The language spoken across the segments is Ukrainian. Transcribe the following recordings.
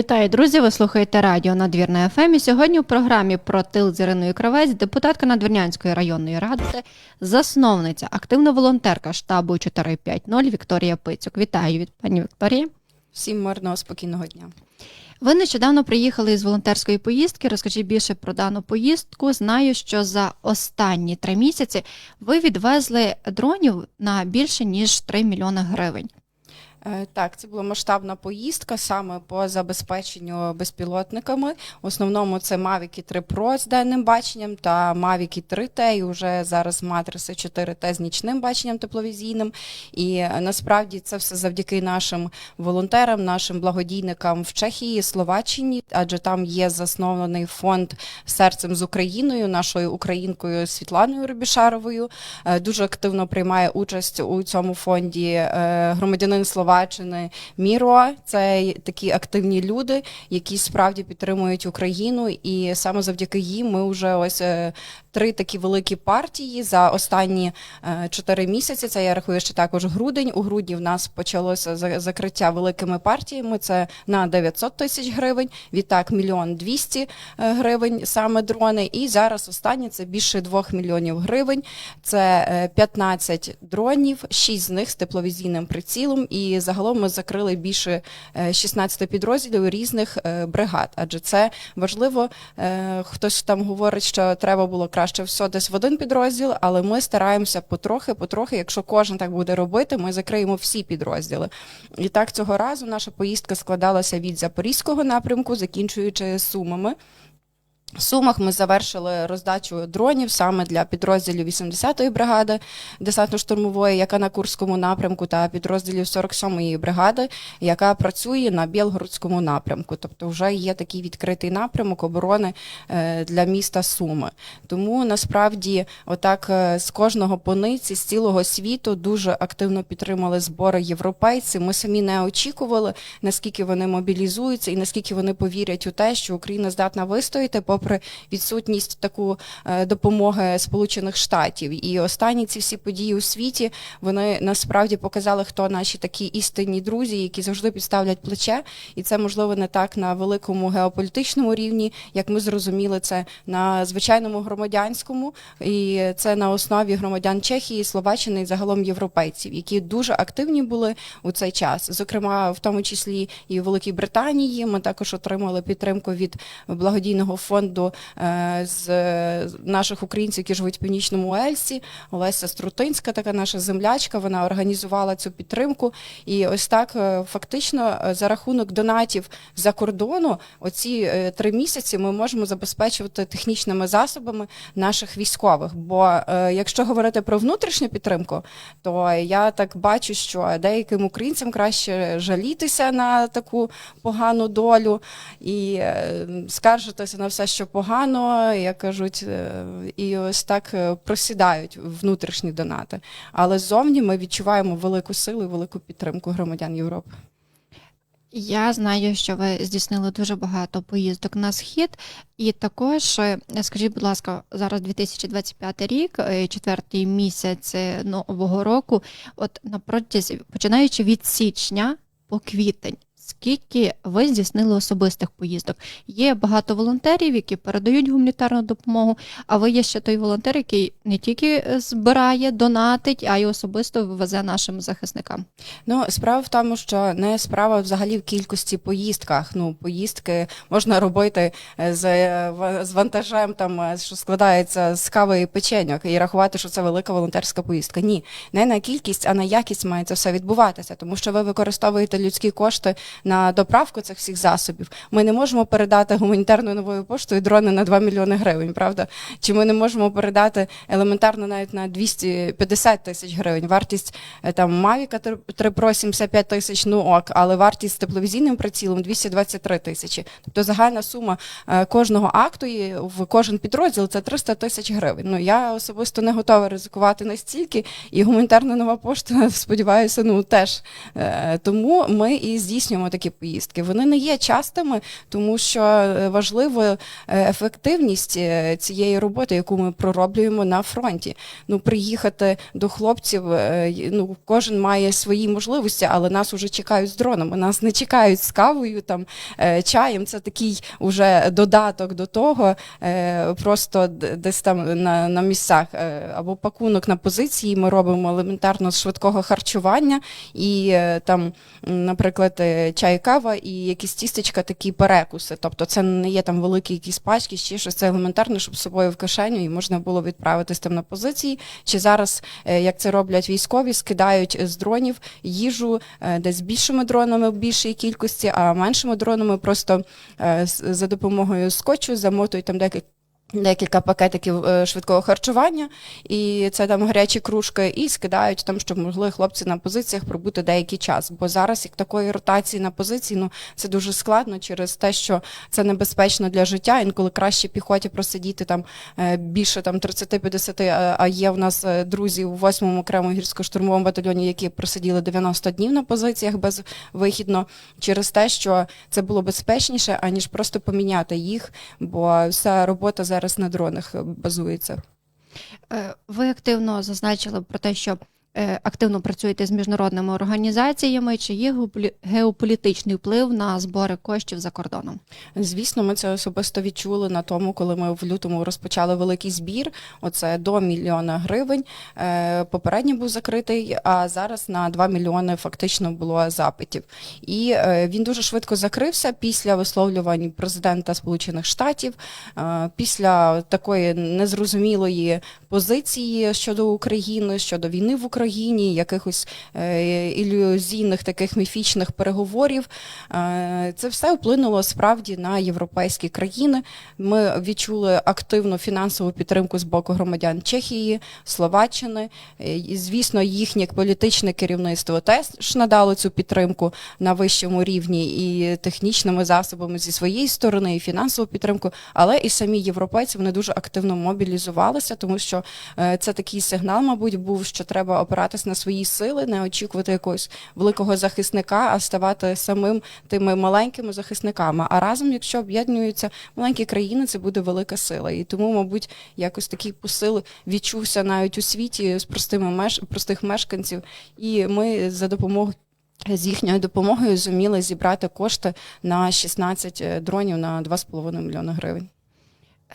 Вітаю, друзі! Ви слухаєте радіо Надвірна ФМ. І сьогодні у програмі про тил з Іриною Кравець, депутатка Надвірнянської районної ради, засновниця, активна волонтерка штабу 450 Вікторія Пицюк. Вітаю від пані Вікторії. Всім мирного спокійного дня. Ви нещодавно приїхали із волонтерської поїздки. Розкажіть більше про дану поїздку. Знаю, що за останні три місяці ви відвезли дронів на більше ніж 3 мільйони гривень. Е, Так, це була масштабна поїздка саме по забезпеченню безпілотниками. В основному це Mavic 3 Pro з денним баченням та Mavic 3T, і вже зараз матриси 4T з нічним баченням тепловізійним. І е, насправді це все завдяки нашим волонтерам, нашим благодійникам в Чехії, Словаччині, адже там є заснований фонд серцем з Україною, нашою українкою Світланою Рубішаровою. Е, Дуже активно приймає участь у цьому фонді громадянин Словаччини Міро. Це такі активні люди, які справді підтримують Україну, і саме завдяки їм ми вже ось е, три такі великі партії за останні е, чотири місяці. Це я рахую ще також грудень. У грудні в нас почалося за- закриття великими партіями. Це на 900 тисяч гривень. Відтак мільйон 200 е, гривень саме дрони. І зараз останні це більше 2 мільйонів гривень. Це е, 15 дронів, 6 з них з тепловізійним прицілом. І загалом ми закрили більше е, 16 підрозділів різних е, бригад. Адже це важливо. Е, Хтось там говорить, що треба було краще все десь в один підрозділ, але ми стараємося потрохи, потрохи. Якщо кожен так буде робити, ми закриємо всі підрозділи. І так цього разу наша поїздка складалася від запорізького напрямку, закінчуючи сумами. Сумах ми завершили роздачу дронів саме для підрозділів 80-ї бригади десантно-штурмової, яка на Курському напрямку, та підрозділів 47-ї бригади, яка працює на Білгородському напрямку. Тобто вже є такий відкритий напрямок оборони е, для міста Суми. Тому насправді, отак е, з кожного пониці, з цілого світу дуже активно підтримали збори європейці. Ми самі не очікували, наскільки вони мобілізуються і наскільки вони повірять у те, що Україна здатна вистояти, попри відсутність таку е, допомоги Сполучених Штатів. І останні ці всі події у світі вони насправді показали, хто наші такі істинні друзі, які завжди підставлять плече. І це можливо не так на великому геополітичному рівні, як ми зрозуміли це на звичайному громадянському, і це на основі громадян Чехії, Словаччини і загалом європейців, які дуже активні були у цей час. Зокрема, в тому числі і в Великій Британії. Ми також отримали підтримку від благодійного фонду е, з наших українців, які живуть в північному Уельсі. Олеся Струтинська, така наша землячка, вона організувала цю підтримку. І ось так е, фактично е, за рахунок донатів за кордону, оці три місяці ми можемо забезпечувати технічними засобами наших військових. Бо якщо говорити про внутрішню підтримку, то я так бачу, що деяким українцям краще жалітися на таку погану долю і скаржитися на все, що погано, як кажуть, е, і ось так е, просідають внутрішні донати. Але ззовні ми відчуваємо велику силу і велику підтримку громадян Європи. Я знаю, що ви здійснили дуже багато поїздок на схід, і також е, скажіть, будь ласка, зараз 2025 рік, четвертий місяць нового року. От на починаючи від січня по квітень, скільки ви здійснили особистих поїздок? Є багато волонтерів, які передають гуманітарну допомогу. А ви є ще той волонтер, який не тільки е, збирає, донатить, а й особисто везе нашим захисникам. Ну, справа в тому, що не справа взагалі в кількості поїздках. Ну, поїздки можна робити е, з, е, з вантажем, там, що складається з кави і печеньок, і рахувати, що це велика волонтерська поїздка. Ні, не на кількість, а на якість має це все відбуватися, тому що ви використовуєте людські кошти на доправку цих всіх засобів. Ми не можемо передати гуманітарною новою поштою дрони на 2 мільйони гривень, правда? Чи ми не можемо передати елементарно навіть на 250 тисяч гривень. Вартість е, там Mavic 3 Pro 75 тисяч, ну ок, але вартість з тепловізійним прицілом 223 тисячі. Тобто загальна сума е, кожного акту і в кожен підрозділ це 300 тисяч гривень. Ну я особисто не готова ризикувати настільки, і гуманітарна нова пошта, сподіваюся, ну теж. Е, Тому ми і здійснюємо такі поїздки. Вони не є частими, тому що е, важливо е, ефективність е, цієї роботи, яку ми пророблюємо на фронті. Ну, приїхати до хлопців, ну, кожен має свої можливості, але нас уже чекають з дронами. Нас не чекають з кавою, там, чаєм. Це такий уже додаток до того, просто десь там на, на місцях або пакунок на позиції. Ми робимо елементарно з швидкого харчування і там, наприклад, чай, кава і якісь тістечка, такі перекуси. Тобто це не є там великі якісь пачки, чи щось це елементарно, щоб з собою в кишеню і можна було відправитись там на позиції. Чи зараз, е, як це роблять військові, скидають з дронів їжу е, десь більшими дронами в більшій кількості, а меншими дронами просто е, за допомогою скотчу замотують там декілька. Декілька пакетиків е, швидкого харчування, і це там гарячі кружки, і скидають там, щоб могли хлопці на позиціях пробути деякий час. Бо зараз як такої ротації на позиції, ну це дуже складно через те, що це небезпечно для життя. Інколи краще піхоті просидіти там е, більше там 30-50, а- є в нас е, друзі у 8-му окремому гірсько-штурмовому батальйоні, які просиділи 90 днів на позиціях безвихідно, через те, що це було безпечніше, аніж просто поміняти їх, бо вся робота зараз на дронах е, базується. Е, Ви активно зазначили про те, що активно працюєте з міжнародними організаціями. Чи є геополі- геополітичний вплив на збори коштів за кордоном? Звісно, ми це особисто відчули на тому, коли ми в лютому розпочали великий збір. Оце до мільйона гривень. Е, Попередній був закритий, а зараз на 2 мільйони фактично було запитів. І е, він дуже швидко закрився після висловлювань президента Сполучених Штатів, е, після такої незрозумілої позиції щодо України, щодо війни в Україні, якихось е, ілюзійних таких міфічних переговорів. Е, Це все вплинуло справді на європейські країни. Ми відчули активну фінансову підтримку з боку громадян Чехії, Словаччини. І, звісно, їхнє політичне керівництво теж надало цю підтримку на вищому рівні і технічними засобами зі своєї сторони, і фінансову підтримку. Але і самі європейці вони дуже активно мобілізувалися, тому що е, це такий сигнал, мабуть, був, що треба опиратись на свої сили, не очікувати якогось великого захисника, а ставати самим тими маленькими захисниками. А разом, якщо об'єднуються маленькі країни, це буде велика сила. І тому, мабуть, якось такий посил відчувся навіть у світі з простими меш... простих мешканців. І ми за допомогою. З їхньою допомогою зуміли зібрати кошти на 16 дронів на 2,5 мільйони гривень.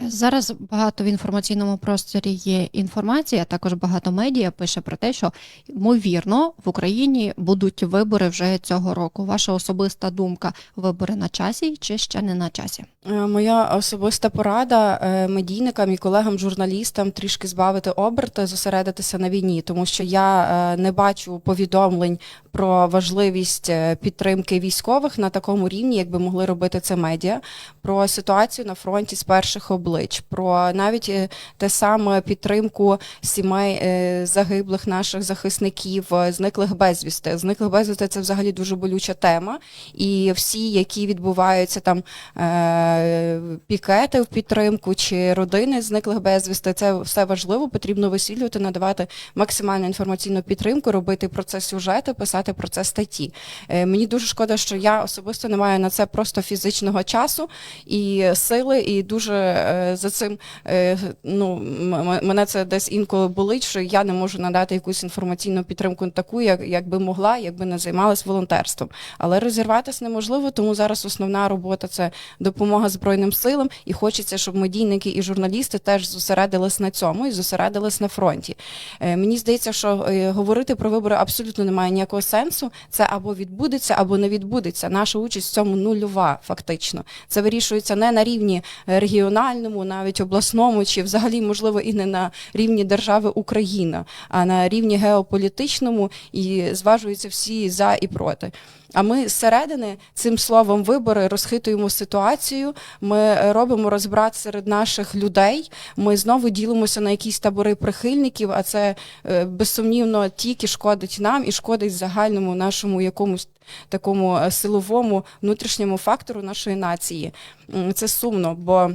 Зараз багато в інформаційному просторі є інформація, а також багато медіа пише про те, що ймовірно в Україні будуть вибори вже цього року. Ваша особиста думка: вибори на часі чи ще не на часі? Е, Моя особиста порада е, медійникам і колегам, журналістам трішки збавити оберти, зосередитися на війні, тому що я е, не бачу повідомлень про важливість підтримки військових на такому рівні, як би могли робити це медіа, про ситуацію на фронті з перших облич, про навіть е, те саме підтримку сімей е, загиблих наших захисників, е, зниклих безвісти. Зниклих безвісти це взагалі дуже болюча тема, і всі, які відбуваються там пікети в підтримку чи родини зниклих безвісти, це все важливо, потрібно висвітлювати, надавати максимальну інформаційну підтримку, робити про це сюжети, писати про це статті. Мені дуже шкода, що я особисто не маю на це просто фізичного часу і сили, і дуже за цим е, ну, мене це десь інколи болить, що я не можу надати якусь інформаційну підтримку таку, як, як би могла, якби не займалась волонтерством. Але розірватися неможливо, тому зараз основна робота це допомога Збройним силам, і хочеться, щоб медійники і журналісти теж зосередились на цьому і зосередились на фронті. Е, мені здається, що е, говорити про вибори абсолютно немає ніякого сенсу. Це або відбудеться, або не відбудеться. Наша участь в цьому нульова, фактично. Це вирішується не на рівні е, регіональному, навіть обласному, чи взагалі, можливо, і не на рівні держави Україна, а на рівні геополітичному і зважуються всі за і проти. А ми зсередини цим словом вибори розхитуємо ситуацію. Ми робимо розбрат серед наших людей. Ми знову ділимося на якісь табори прихильників, а це е, безсумнівно тільки шкодить нам і шкодить загальному нашому якомусь такому е, силовому внутрішньому фактору нашої нації. Це сумно, бо.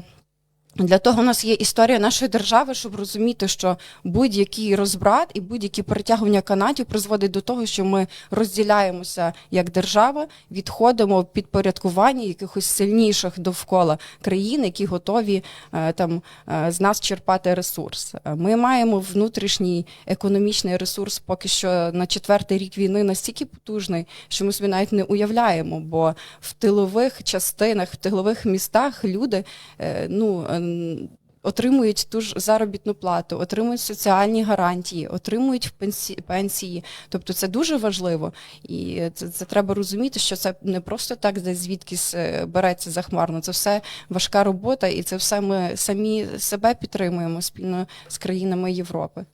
Для того у нас є історія нашої держави, щоб розуміти, що будь-який розбрат і будь-які перетягування канатів призводить до того, що ми розділяємося як держава, відходимо в підпорядкування якихось сильніших довкола країн, які готові е, там е, з нас черпати ресурс. Ми маємо внутрішній економічний ресурс, поки що на четвертий рік війни настільки потужний, що ми собі навіть не уявляємо, бо в тилових частинах, в тилових містах люди е, ну. Е, Отримують ту ж заробітну плату, отримують соціальні гарантії, отримують пенсі- пенсії. Тобто це дуже важливо, і це, це треба розуміти, що це не просто так, десь звідкись е, береться захмарно. Це все важка робота, і це все ми самі себе підтримуємо спільно з країнами Європи.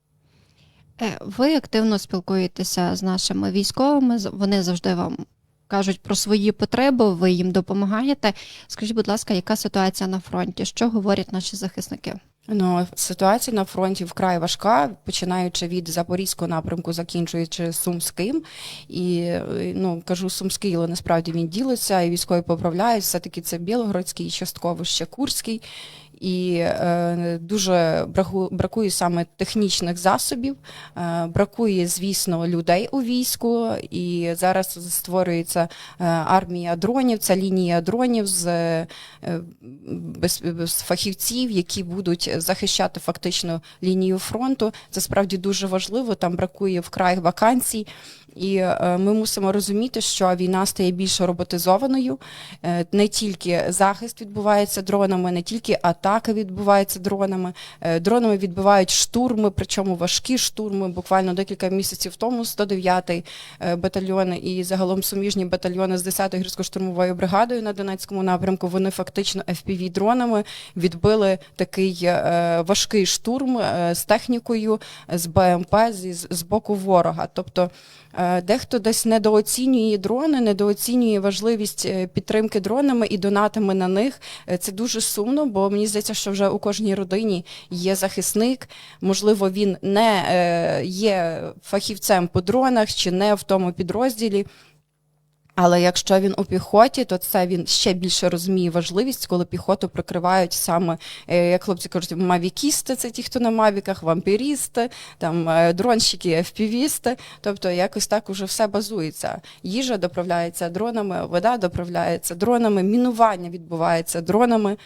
Е, Ви активно спілкуєтеся з нашими військовими. Вони завжди вам кажуть про свої потреби, ви їм допомагаєте. Скажіть, будь ласка, яка ситуація на фронті? Що говорять наші захисники? Ну, ситуація на фронті вкрай важка, починаючи від запорізького напрямку, закінчуючи Сумським. І ну кажу Сумський, але насправді він ділиться, і військові поправляють. Все таки це Білогородський, частково ще Курський. І е, дуже бракує саме технічних засобів, е, бракує, звісно, людей у війську. І зараз створюється е, армія дронів, ця лінія дронів з, фахівців, які будуть захищати фактично лінію фронту. Це справді дуже важливо. Там бракує вкрай вакансій. І е, ми мусимо розуміти, що війна стає більш роботизованою. Е, Не тільки захист відбувається дронами, не тільки атака відбувається дронами. Е, Дронами відбувають штурми, причому важкі штурми. Буквально декілька місяців тому 109-й е, батальйон і загалом суміжні батальйони з 10-ї гірсько-штурмовою бригадою на Донецькому напрямку. Вони фактично fpv дронами відбили такий важкий штурм з технікою, з БМП зі, з боку ворога. Тобто Дехто десь недооцінює дрони, недооцінює важливість е, підтримки дронами і донатами на них. Е, Це дуже сумно, бо мені здається, що вже у кожній родині є захисник. Можливо, він не е, є фахівцем по дронах чи не в тому підрозділі. Але якщо він у піхоті, то це він ще більше розуміє важливість, коли піхоту прикривають саме, е, як хлопці кажуть, мавікісти, це ті, хто на мавіках, вампірісти, там е, дронщики, FPV-сти. Тобто якось так уже все базується. Їжа доправляється дронами, вода доправляється дронами, мінування відбувається дронами.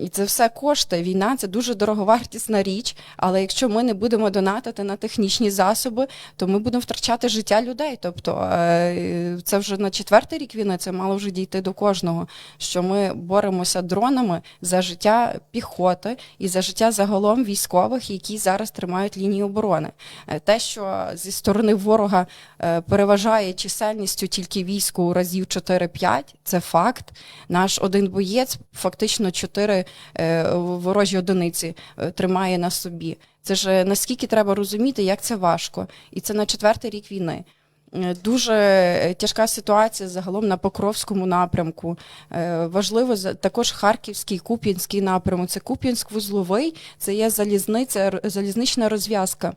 І це все коштує. Війна це дуже дороговартісна річ. Але якщо ми не будемо донатити на технічні засоби, то ми будемо втрачати життя людей. Тобто е, це вже на четвертий рік війни, це мало вже дійти до кожного. Що ми боремося дронами за життя піхоти і за життя загалом військових, які зараз тримають лінію оборони. Е, Те, що зі сторони ворога е, переважає чисельністю тільки війську разів 4-5, це факт. Наш один боєць фактично 4 е, ворожі одиниці е, тримає на собі. Це ж е, наскільки треба розуміти, як це важко. І це на четвертий рік війни. Дуже тяжка ситуація загалом на Покровському напрямку. Важливо також Харківський, Куп'янський напрямок. Це Куп'янськ-Вузловий, це є залізниця, залізнична розв'язка.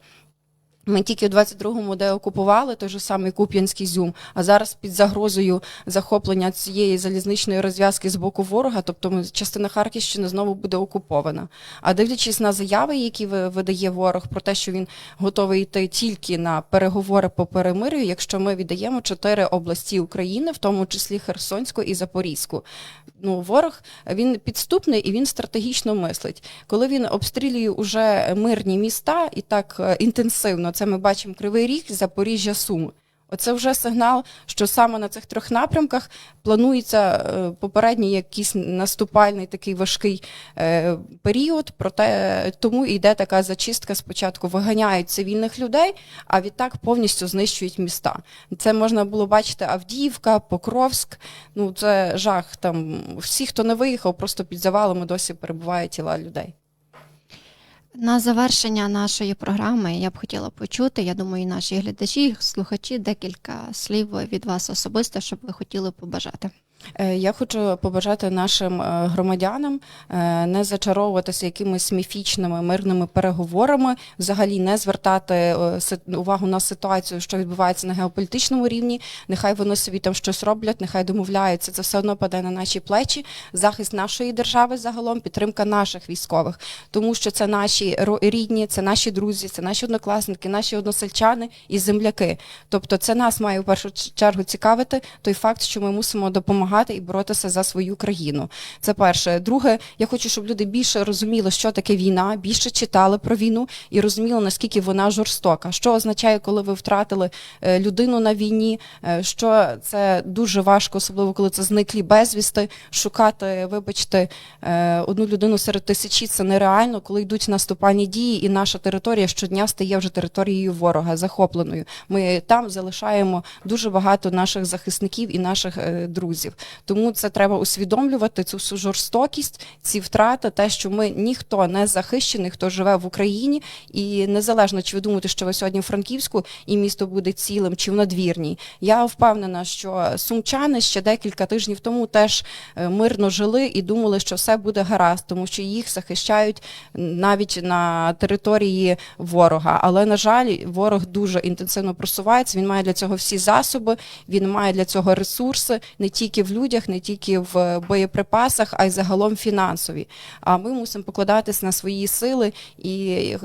Ми тільки в 22-му де окупували той же самий Куп'янський зюм, а зараз під загрозою захоплення цієї залізничної розв'язки з боку ворога, тобто частина Харківщини знову буде окупована. А дивлячись на заяви, які ви- видає ворог про те, що він готовий йти тільки на переговори по перемир'ю, якщо ми віддаємо чотири області України, в тому числі Херсонську і Запорізьку. Ну, ворог він підступний і він стратегічно мислить. Коли він обстрілює уже мирні міста і так е, інтенсивно, це ми бачимо Кривий Ріг, Запоріжжя, Суми. Оце вже сигнал, що саме на цих трьох напрямках планується е, попередній якийсь наступальний такий важкий е, період. Проте тому йде така зачистка. Спочатку виганяють цивільних людей, а відтак повністю знищують міста. Це можна було бачити Авдіївка, Покровськ. Ну це жах. Там всі, хто не виїхав, просто під завалами досі перебувають тіла людей. На завершення нашої програми я б хотіла почути. Я думаю, і наші глядачі, слухачі, декілька слів від вас особисто, щоб ви хотіли побажати. Е, Я хочу побажати нашим е, громадянам е, не зачаровуватися якимись міфічними мирними переговорами, взагалі не звертати увагу на ситуацію, що відбувається на геополітичному рівні. Нехай вони собі там щось роблять, нехай домовляються. Це все одно паде на наші плечі. Захист нашої держави загалом, підтримка наших військових, тому що це наші рідні, це наші друзі, це наші однокласники, наші односельчани і земляки. Тобто, це нас має в першу чергу цікавити той факт, що ми мусимо допомагати і боротися за свою країну. Це перше. Друге, я хочу, щоб люди більше розуміли, що таке війна, більше читали про війну і розуміли, наскільки вона жорстока. Що означає, коли ви втратили е, людину на війні, е, що це дуже важко, особливо коли це зниклі безвісти. Шукати, вибачте, е, одну людину серед тисячі це нереально, коли йдуть наступальні дії, і наша територія щодня стає вже територією ворога, захопленою. Ми там залишаємо дуже багато наших захисників і наших друзів. Тому це треба усвідомлювати цю всю жорстокість, ці втрати, те, що ми ніхто не захищений, хто живе в Україні, і незалежно чи ви думаєте, що ви сьогодні в Франківську і місто буде цілим, чи в надвірній. Я впевнена, що сумчани ще декілька тижнів тому теж е, мирно жили і думали, що все буде гаразд, тому що їх захищають навіть на території ворога. Але на жаль, ворог дуже інтенсивно просувається. Він має для цього всі засоби, він має для цього ресурси не тільки в людях, не тільки в боєприпасах, а й загалом фінансові. А ми мусимо покладатись на свої сили. І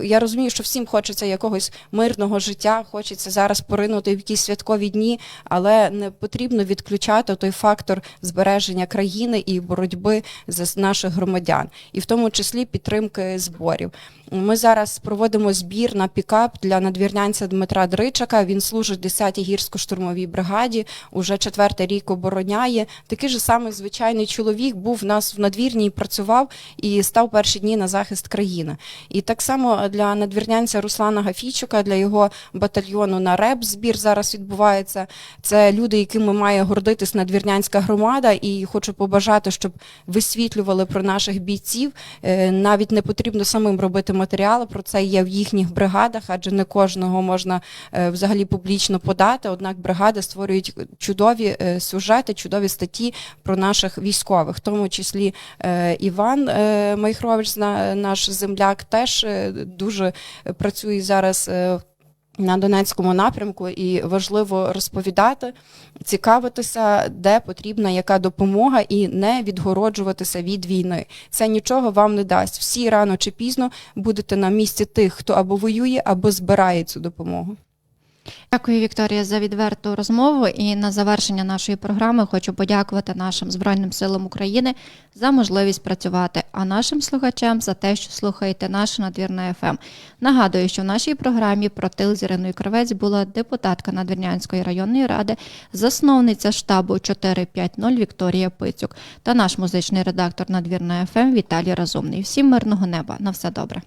я розумію, що всім хочеться якогось мирного життя, хочеться зараз поринути в якісь святкові дні, але не потрібно відключати той фактор збереження країни і боротьби за наших громадян, і в тому числі підтримки зборів. Ми зараз проводимо збір на пікап для надвірнянця Дмитра Дричака. Він служить в 10-й гірсько-штурмовій бригаді, уже четвертий рік обороняє. Такий же самий звичайний чоловік був в нас в надвірній, працював і став перші дні на захист країни. І так само для надвірнянця Руслана Гафійчука, для його батальйону на РЕБ збір зараз відбувається. Це люди, якими має гордитись надвірнянська громада, і хочу побажати, щоб висвітлювали про наших бійців. Е, Навіть не потрібно самим робити матеріали, про це є в їхніх бригадах, адже не кожного можна е, взагалі публічно подати. Однак бригади створюють чудові е, сюжети, чудові статті про наших військових, в тому числі е, Іван е, Майхрович, наш земляк, теж е, дуже працює зараз. на Донецькому напрямку і важливо розповідати, цікавитися, де потрібна яка допомога, і не відгороджуватися від війни. Це нічого вам не дасть. Всі рано чи пізно будете на місці тих, хто або воює, або збирає цю допомогу. Дякую, Вікторія, за відверту розмову. І на завершення нашої програми хочу подякувати нашим Збройним силам України за можливість працювати, а нашим слухачам за те, що слухаєте наш надвірна ФМ. Нагадую, що в нашій програмі про тил з Іриною Кривець була депутатка Надвірнянської районної ради, засновниця штабу 450 Вікторія Пицюк та наш музичний редактор Надвірна ФМ Віталій Разумний. Всім мирного неба. На все добре.